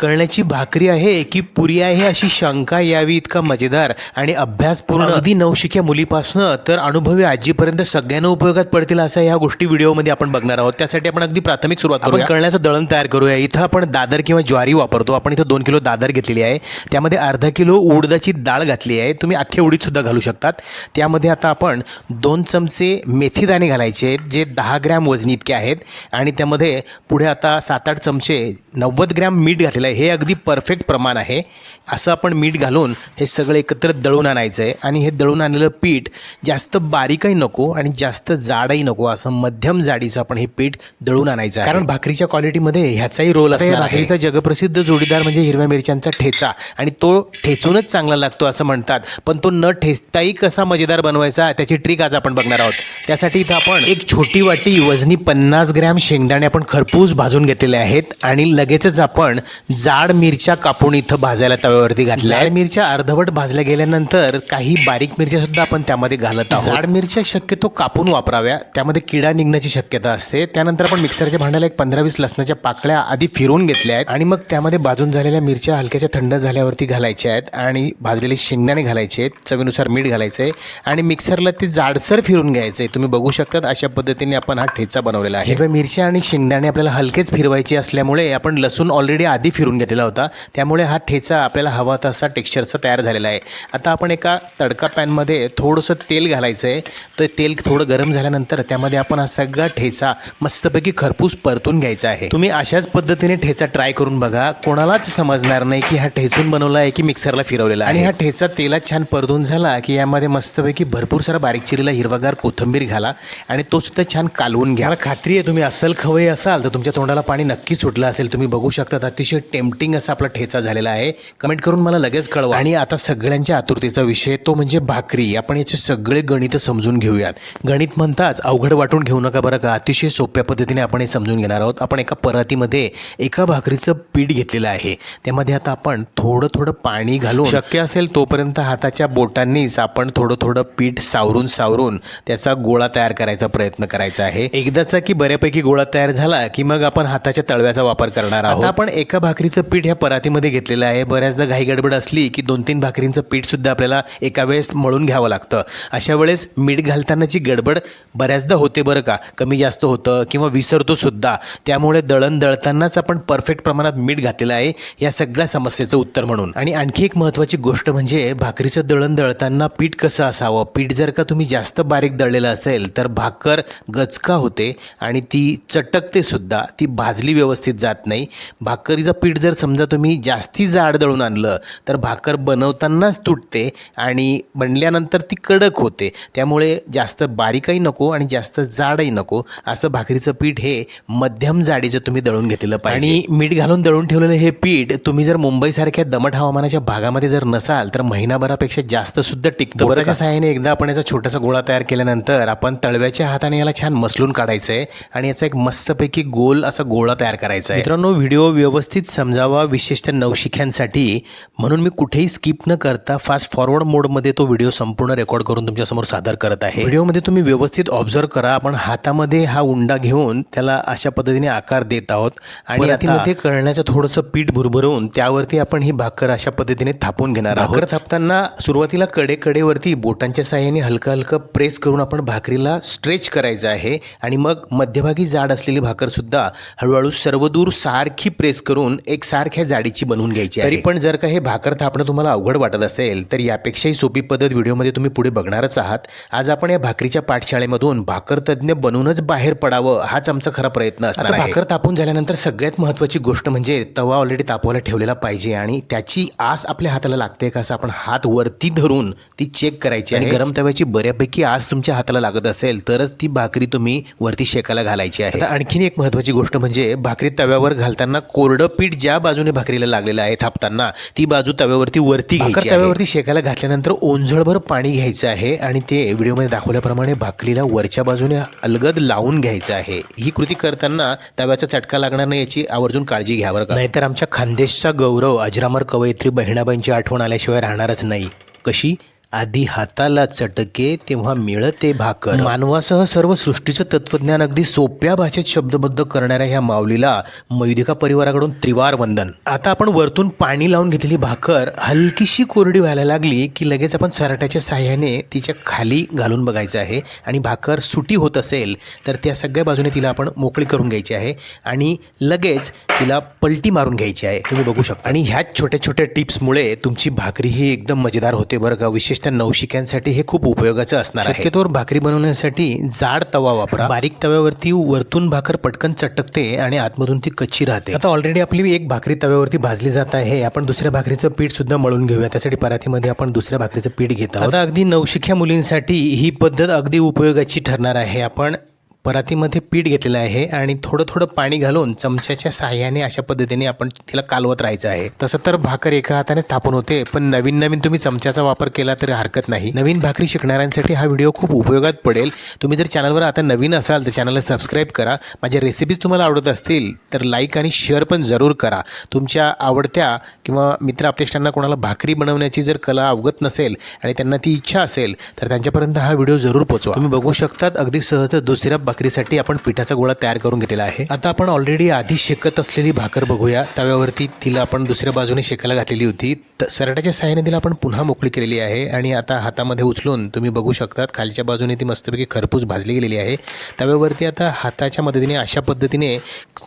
कळण्याची भाकरी आहे की पुरी आहे अशी शंका यावी इतका मजेदार आणि अभ्यासपूर्ण. अगदी नवशिक्या मुलीपासनं तर अनुभवी आजीपर्यंत सगळ्यांना उपयोगात पडतील अशा ह्या गोष्टी व्हिडिओमध्ये आपण बघणार आहोत. त्यासाठी आपण अगदी प्राथमिक सुरुवात करूया. कळण्याचं दळण तयार करूया. इथं आपण दादर किंवा ज्वारी वापरतो. आपण इथं दोन किलो दादर घेतलेली आहे. त्यामध्ये अर्धा किलो उडदाची डाळ घातली आहे. तुम्ही अख्खे उडीद सुद्धा घालू शकतात. त्यामध्ये आता आपण दोन चमचे मेथीदाणे घालायचे आहेत जे दहा ग्रॅम वजनी इतके आहेत. आणि त्यामध्ये पुढे आता सात आठ चमचे नव्वद ग्रॅम मीठ घातलेलं आहे. हे अगदी परफेक्ट प्रमाण आहे. असं आपण मीठ घालून हे सगळं एकत्र दळून आणायचं आहे. आणि हे दळून आणलेलं पीठ जास्त बारीकही नको आणि जास्त जाडही नको. असं मध्यम जाडीचं आपण हे पीठ दळून आणायचं आहे. कारण भाकरीच्या क्वालिटीमध्ये ह्याचाही रोल असतो भाकरीचा जगप्रसिद्ध जोडीदार म्हणजे हिरव्या मिरच्यांचा ठेचा. आणि तो ठेचूनच चांगला लागतो असं म्हणतात. पण तो न ठेचताही कसा मजेदार बनवायचा त्याची ट्रिक आज आपण बघणार आहोत. त्यासाठी इथं आपण एक छोटी वाटी वजनी पन्नास ग्रॅम शेंगदाणे आपण खरपूस भाजून घेतलेले आहेत. आणि लगेचच आपण जाड मिरच्या कापून इथं भाजायला तव्यावरती घातल्या. जाड मिरच्या अर्धवट भाजल्या गेल्यानंतर काही बारीक मिरच्या सुद्धा आपण त्यामध्ये घालत आहोत. जाड मिरच्या शक्यतो कापून वापराव्या. त्यामध्ये किडा निघण्याची शक्यता असते. त्यानंतर आपण मिक्सरच्या भांड्याला एक पंधरा वीस लसणाच्या पाकळ्या आधी फिरवून घेतल्या आहेत आणि मग त्यामध्ये भाजून झालेल्या मिरच्या हलक्याच्या थंड झाल्यावरती घालायच्या आहेत आणि भाजलेले शेंगदाणे घालायचे आहेत. चवीनुसार मीठ घालायचं आहे आणि मिक्सरला ते जाडसर फिरून घ्यायचं आहे तुम्ही बघू शकतात अशा पद्धतीने आपण हा ठेचा बनवलेला आहे. मिरच्या आणि शेंगदाणे आपल्याला हलकेच फिरवायचे असल्यामुळे आपण लसूण ऑलरेडी आधी फिरून घेतलेला होता. त्यामुळे हा ठेचा आपल्याला हवा तसा टेक्स्चरचा तयार झालेला आहे. आता आपण एका तडका पॅनमध्ये थोडंसं तेल घालायचं आहे ते तेल थोडं गरम झाल्यानंतर त्यामध्ये आपण हा सगळा ठेचा मस्तपैकी खरपूस परतून घ्यायचा आहे. तुम्ही अशाच पद्धतीने ठेचा ट्राय करून बघा. कोणालाच समजणार नाही की हा ठेचून बनवला आहे की मिक्सरला फिरवलेला आहे. आणि हा ठेचा तेलात छान परतून झाला की यामध्ये मस्तपैकी भरपूर सारा बारीक चिरीला हिरवागार कोथंबीर घाला आणि तो सुद्धा छान कालवून घ्या. खात्री आहे तुम्ही असल खवय असाल तर तुमच्या तोंडाला पाणी नक्की सुटलं असेल. तुम्ही बघू शकतात अतिशय टेम्पटिंग असा आपला ठेचा झालेला आहे. कमेंट करून मला लगेच कळवा. आणि आता सगळ्यांच्या आतुरतेचा विषय तो म्हणजे भाकरी. आपण याचे सगळे गणित समजून घेऊयात. गणित म्हणताच अवघड वाटून घेऊ नका बरं का. अतिशय सोप्या पद्धतीने आपण हे समजून घेणार आहोत. आपण एका परातीमध्ये एका भाकरीचं पीठ घेतलेलं आहे. त्यामध्ये आता आपण थोडं थोडं पाणी घालून शक्य असेल तोपर्यंत हाताच्या बोटांनीच आपण थोडं थोडं पीठ सावरून सावरून त्याचा गोळा तयार करायचा प्रयत्न करायचा आहे. एकदाचा की बऱ्यापैकी गोळा तयार झाला की मग आपण हाताच्या तळव्याचा वापर करणार आहोत आता आपण एका भाकरीचं पीठ ह्या परातीमध्ये घेतलेलं आहे. बऱ्याचदा घाई गडबड असली की दोन तीन भाकरींचं पीठ सुद्धा आपल्याला एका वेळेस मळून घ्यावं लागतं. अशा वेळेस मीठ घालतानाची गडबड बऱ्याचदा होते बरं का. कमी जास्त होतं किंवा विसरतो सुद्धा. त्यामुळे दळण दळतानाच आपण परफेक्ट प्रमाणात मीठ घातलेलं आहे. या सगळ्या समस्येचं उत्तर म्हणून. आणि आणखी एक महत्त्वाची गोष्ट म्हणजे भाकरीचं दळण दळताना पीठ कसं असावं? पीठ जर का तुम्ही जास्त बारीक दळलेलं असेल तर भाकर गचका होते आणि ती चटकते सुद्धा. ती भाजली व्यवस्थित जात नाही. भाकरीचं पीठ जर समजा तुम्ही जास्ती जाड दळून आणलं तर भाकर बनवतानाच तुटते आणि बनल्यानंतर ती कडक होते. त्यामुळे जास्त बारीकही नको आणि जास्त जाडही नको. असं भाकरीचं पीठ हे मध्यम जाडीचं तुम्ही दळून घेतलेलं पाहिजे. आणि मीठ घालून दळून ठेवलेलं हे पीठ तुम्ही जर मुंबईसारख्या दमट हवामानाच्या भागामध्ये जर नसाल तर महिनाभरापेक्षा जास्त सुद्धा टिकतं. बऱ्याच्या सहाय्याने एकदा आपण याचा छोटासा गोळा तयार केल्यानंतर आपण तळव्याच्या हाताने याला छान मसलून काढायचं आहे आणि याचा एक मस्तपैकी गोल असा गोळा तयार करायचा आहे मित्रांनो व्हिडिओ व्यवस्थित समजावा विशेषतः नवशिक्यांसाठी. म्हणून मी कुठेही स्किप न करता फास्ट फॉरवर्ड मोडमध्ये तो व्हिडिओ संपूर्ण रेकॉर्ड करून तुमच्यासमोर सादर करत आहे. व्हिडिओमध्ये तुम्ही व्यवस्थित ऑब्झर्व करा आपण हातामध्ये हा उंडा घेऊन त्याला अशा पद्धतीने आकार देत आहोत. आणि मध्ये कळण्याचं थोडंसं पीठ भुरभरून त्यावरती आपण ही भाकर अशा पद्धतीने थापून घेणार आहोत. भाकर थापताना सुरुवातीला कडे कडेवरती बोटांच्या साह्याने हलकं हलकं प्रेस करून आपण भाकरीला स्ट्रेच करायचं आहे. आणि मग मध्यभागी जाड असलेली भाकर सुद्धा हळूहळू सर्वदूर सारखी प्रेस करून एक सारख्या जाडीची बनवून घ्यायची तरी पण जर का हे भाकर थापणं तुम्हाला अवघड वाटत असेल तर यापेक्षाही सोपी पद्धत व्हिडिओमध्ये तुम्ही पुढे बघणारच आहात. आज आपण या भाकरीच्या पाठशाळेमधून भाकर तज्ज्ञ बनूनच बाहेर पडावं हाच आमचा खरा प्रयत्न असणार आहे. भाकर तापून झाल्यानंतर सगळ्यात महत्त्वाची गोष्ट म्हणजे तवा ऑलरेडी तापवायला ठेवलेला पाहिजे आणि त्याची आस आपल्या हाताला लागते का असं आपण हात वरती धरून ती चेक करायची आणि गरम तव्याची बऱ्यापैकी आस तुमच्या हाताला लागत असेल तरच ती भाकरी तुम्ही वरती शेकायला घालायची आहे. आणखीन एक महत्त्वाची गोष्ट म्हणजे भाकरी तव्यावर घालताना कोरडं पीठ ज्या बाजूने भाकरीला लागलेलं आहे थापताना ती बाजू तव्यावरती वरती घ्यायची तव्यावरती शेकायला घातल्यानंतर ओंजळभर पाणी घ्यायचं आहे आणि ते व्हिडिओमध्ये दाखवल्याप्रमाणे भाकरीला वरच्या बाजूने अलगद लावून घ्यायचं आहे. ही कृती करताना तव्याचा चटका लागणार नाही याची आवर्जून काळजी घ्यावर का. नाहीतर आमच्या खानदेशचा गौरव अजरामर कवयित्री बहिणाबाईंची आठवण आल्याशिवाय राहणारच नाही. कशी? आधी हाताला चटके तेव्हा मिळते भाकर. मानवासह सर्व सृष्टीचं तत्वज्ञान अगदी सोप्या भाषेत शब्दबद्ध करणाऱ्या ह्या माऊलीला मयुदिका परिवाराकडून त्रिवार वंदन. आता आपण वरतून पाणी लावून घेतलेली भाकर हलकीशी कोरडी व्हायला लागली की लगेच आपण सराट्याच्या साह्याने तिच्या खाली घालून बघायचं आहे आणि भाकर सुटी होत असेल तर त्या सगळ्या बाजूने तिला आपण मोकळी करून घ्यायची आहे आणि लगेच तिला पलटी मारून घ्यायची आहे. तुम्ही बघू शकता. आणि ह्याच छोट्या छोट्या टिप्समुळे तुमची भाकरी ही एकदम मजेदार होते बरं का. विशेषतः नवशिक्यांसाठी हे खूप उपयोगाचं असणार आहे. शक्यतोवर भाकरी बनवण्यासाठी जाड तवा वापरा. बारीक तव्यावरती वरतून भाकर पटकन चटकते आणि आतमधून ती कच्ची राहते. आता ऑलरेडी आपली एक भाकरी तव्यावरती भाजली जात आहे. आपण दुसऱ्या भाकरीचं पीठ सुद्धा मळून घेऊया. त्यासाठी परातीमध्ये आपण दुसऱ्या भाकरीचं पीठ घेत आहोत. आता अगदी नवशिक्या मुलींसाठी ही पद्धत अगदी उपयोगाची ठरणार आहे. आपण परातीमध्ये पीठ घेतलेलं आहे आणि थोडं थोडं पाणी घालून चमच्याच्या साह्याने अशा पद्धतीने आपण तिला कालवत राहायचं आहे. तसं तर भाकर एका हाताने स्थापन होते पण नवीन नवीन तुम्ही चमच्याचा वापर केला तरी हरकत नाही. नवीन भाकरी शिकणाऱ्यांसाठी हा व्हिडिओ खूप उपयोगात पडेल. तुम्ही जर चॅनलवर आता नवीन असाल तर चॅनलला सबस्क्राईब करा. माझ्या रेसिपीज तुम्हाला आवडत असतील तर लाईक आणि शेअर पण जरूर करा. तुमच्या आवडत्या किंवा मित्र आपतेष्टांना कोणाला भाकरी बनवण्याची जर कला अवगत नसेल आणि त्यांना ती इच्छा असेल तर त्यांच्यापर्यंत हा व्हिडिओ जरूर पोचवा. तुम्ही बघू शकतात अगदी सहज दुसऱ्या भाकरीसाठी आपण पिठाचा गोळा तयार करून घेतलेला आहे. आता आपण ऑलरेडी आधी शेकत असलेली भाकर बघूया. तव्यावरती तिला आपण दुसऱ्या बाजूने शेकायला घातलेली होती. तर सरट्याच्या सहाय्याने तिला आपण पुन्हा मोकळी केलेली आहे आणि आता हातामध्ये उचलून तुम्ही बघू शकतात खालच्या बाजूने ती मस्तपैकी खरपूस भाजली गेलेली आहे. तव्यावरती आता हाताच्या मदतीने अशा पद्धतीने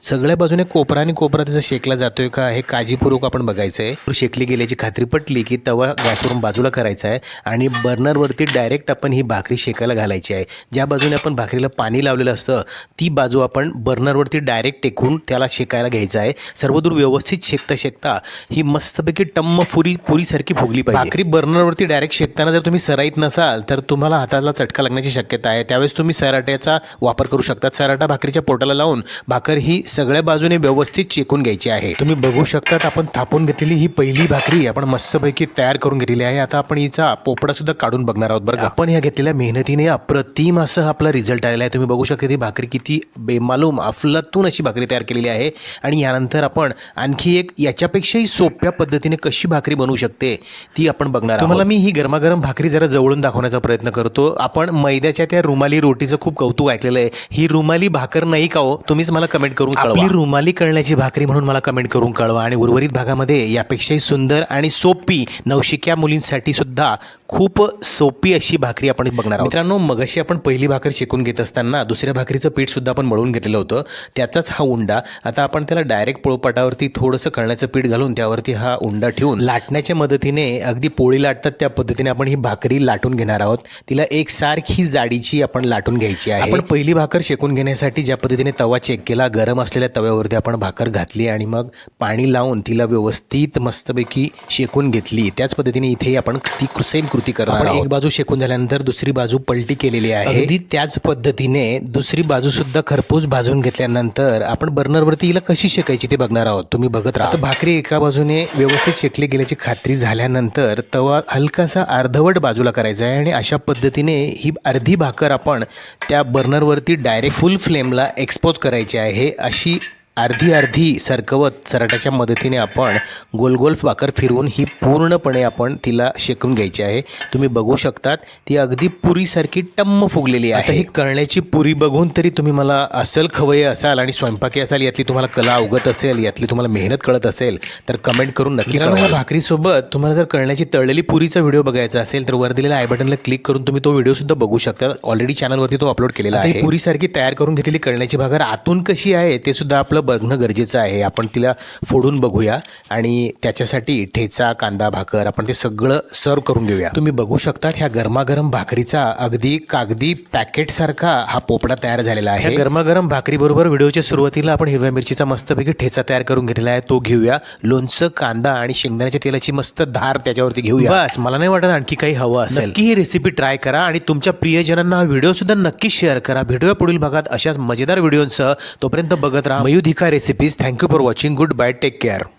सगळ्या बाजूने कोपरा आणि कोपरा त्याचा शेकला जातोय का हे काळजीपूर्वक आपण बघायचं आहे शेकली गेल्याची खात्री पटली की तवा गॅसवरून बाजूला करायचा आहे आणि बर्नरवरती डायरेक्ट आपण ही भाकरी शेकायला घालायची आहे. ज्या बाजूने आपण भाकरीला पाणी लावलेलं असतं ती बाजू आपण बर्नरवरती डायरेक्ट टेकून त्याला शेकायला घ्यायचं आहे. सर्वदूर व्यवस्थित शेकता शेकता ही मस्तपैकी टम्म पुरी पुरीसारखी फुगली पाहिजे. भाकरी बर्नरवरती डायरेक्ट शेकताना जर तुम्ही सराईत नसाल तर तुम्हाला हाताला चटका लागण्याची शक्यता आहे. त्यावेळेस तुम्ही सराट्याचा वापर करू शकता सराटा भाकरीच्या पोटाला लावून भाकर ही सगळ्या बाजूने व्यवस्थित चेकून घ्यायची आहे. तुम्ही बघू शकतात आपण थापून घेतलेली ही पहिली भाकरी आपण मस्तपैकी तयार करून घेतलेली आहे. आता आपण हिचा पोपडा सुद्धा काढून बघणार आहोत बरं आपण ह्या घेतलेल्या मेहनतीने अप्रतिम असं आपला रिझल्ट आलेला आहे. तुम्ही बघू शकता ती भाकरी किती बेमालूम अफलातून अशी भाकरी तयार केलेली आहे. आणि यानंतर आपण आणखी एक याच्यापेक्षाही सोप्या पद्धतीने कशी भाकरी बनवू शकते ती आपण बघणार आहोत. तुम्हाला मी ही गरमागरम भाकरी जरा जवळून दाखवण्याचा प्रयत्न करतो. आपण मैद्याच्या त्या रुमाली रोटीचं खूप कौतुक ऐकलेलं आहे. ही रुमाली भाकर नाही का हो तुम्हीच मला कमेंट करून कळवा. आपली रुमाली कळण्याची भाकरी म्हणून मला कमेंट करून कळवा. आणि उर्वरित भागामध्ये यापेक्षाही सुंदर आणि सोपी नवशिक्या मुलींसाठी सुद्धा खूप सोपी अशी भाकरी आपण बघणार आहोत. मित्रांनो मगाशी आपण पहिली भाकर शिकून घेत असताना दुसऱ्या भाकरीचं पीठ सुद्धा आपण मळून घेतलेलं होतं. त्याचाच हा उंडा आता आपण त्याला डायरेक्ट पोळपाटावरती थोडंसं कळण्याचं पीठ घालून त्यावरती हा उंडा ठेवून लाटण्याच्या मदतीने अगदी पोळी लाटतात त्या पद्धतीने आपण ही भाकरी लाटून घेणार आहोत. तिला एकसारखी जाडीची आपण लाटून घ्यायची आहे. आपण पहिली भाकर शेकून घेण्यासाठी ज्या पद्धतीने तवा चेक केला गरम असलेल्या तव्यावरती आपण भाकर घातली आणि मग पाणी लावून तिला व्यवस्थित मस्तपैकी शेकून घेतली. त्याच पद्धतीने इथे आपण ती सेम कृती करणार एक बाजू शेकून झाल्यानंतर दुसरी बाजू पलटी केलेली आहे. अगदी त्याच पद्धतीने दुसरी बाजूसुद्धा खरपूस भाजून घेतल्यानंतर आपण बर्नरवरती हिला कशी शेकायची ते बघणार आहोत. तुम्ही बघत राहा. भाकरी एका बाजूने व्यवस्थित शेकली गेल्याची खात्री झाल्यानंतर तवा हलकासा अर्धवट बाजूला करायचा आहे आणि अशा पद्धतीने ही अर्धी भाकर आपण त्या बर्नरवरती डायरेक्ट फुल फ्लेमला एक्सपोज करायची आहे अशी अर्धी अर्धी सरकवत सराट्याच्या मदतीने आपण गोल गोल भाकर फिरवून ही पूर्णपणे आपण तिला शेकून घ्यायची आहे. तुम्ही बघू शकतात ती अगदी पुरीसारखी टम्म फुगलेली आहे. ही कळण्याची पुरी बघून तरी तुम्ही मला असल खवय्ये असाल आणि स्वयंपाकी असाल यातली तुम्हाला कला अवगत असेल यातली तुम्हाला मेहनत कळत असेल तर कमेंट करून नक्की. या भाकरीसोबत तुम्हाला जर कळण्याची तळलेली पुरीचा व्हिडिओ बघायचा असेल तर वर दिलेल्या आय बटनला क्लिक करून तुम्ही तो व्हिडिओ सुद्धा बघू शकता. ऑलरेडी चॅनलवरती तो अपलोड केलेला आहे. पुरीसारखी तयार करून घेतलेली कळण्याची भाकर आतून कशी आहे ते सुद्धा आपलं बघणं गरजेचं आहे. आपण तिला फोडून बघूया आणि त्याच्यासाठी ठेचा कांदा भाकर आपण ते सगळं सर्व करून घेऊया. तुम्ही बघू शकता ह्या गरमागरम भाकरीचा अगदी कागदी पॅकेट सारखा हा पोपडा तयार झालेला आहे. गरमागरम भाकरी बरोबर व्हिडिओच्या सुरुवातीला आपण हिरव्या मिरचीचा मस्तपैकी ठेचा तयार करून घेतलेला आहे. तो घेऊया. लोणचं कांदा आणि शेंगदाण्याच्या तेलाची मस्त धार त्याच्यावरती घेऊया. बस मला नाही वाटत आणखी काही हवं असेल. नक्की ही रेसिपी ट्राय करा आणि तुमच्या प्रियजनांना हा व्हिडिओ सुद्धा नक्की शेअर करा. भेटूया पुढील भागात अशाच मजेदार व्हिडिओसह. तोपर्यंत बघत राहा. Bika recipes. Thank you for watching. Goodbye. Take care.